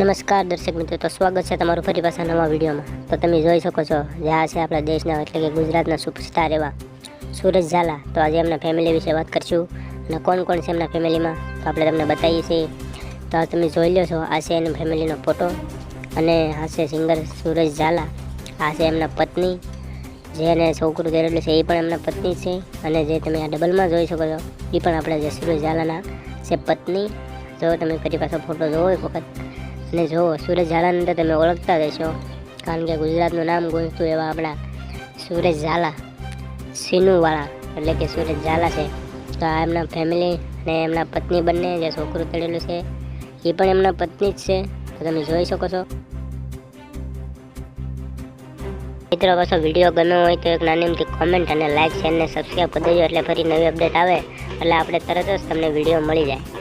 નમસ્કાર દર્શક મિત્રો, તો સ્વાગત છે તમારું ફરી પાછા નવા વિડીયોમાં. તો તમે જોઈ શકો છો જે આ છે આપણા દેશના, એટલે કે ગુજરાતના સુપરસ્ટાર એવા સુરજ ઝાલા. તો આજે એમના ફેમિલી વિશે વાત કરશું. અને કોણ કોણ છે એમના ફેમિલીમાં તો આપણે તમને બતાવીએ છીએ. તો તમે જોઈ લો છો, આ છે એની ફેમિલીનો ફોટો અને આ છે સિંગર સુરજ ઝાલા. આ છે એમના પત્ની. જેને છોકરું કરેલું છે, એ પણ એમના પત્ની છે. અને જે તમે આ ડબલમાં જોઈ શકો છો, એ પણ આપણે જે સુરજ ઝાલાના છે પત્ની. જો તમે ફરી પાછો ફોટો જોવો એક વખત. અને જો સુરજ ઝાલાને તો તમે ઓળખતા જ હશો. કારણ કે ગુજરાતનું નામ ગુંજતું એવા આપણા સુરજ ઝાલા, સિનુવાળા, એટલે કે સુરજ ઝાલા છે. તો આ એમના ફેમિલી અને એમના પત્ની બંને જે છોકરું તળેલું છે, એ પણ એમના પત્ની જ છે. તો તમે જોઈ શકો છો. મિત્રો, પાછો વીડિયો ગમ્યો હોય તો એક નાની એમથી કોમેન્ટ અને લાઇક શેર ને સબસ્ક્રાઈબ કરી દેજો એટલે ફરી નવી અપડેટ આવે. એટલે આપણે તરત જ તમને વીડિયો મળી જાય.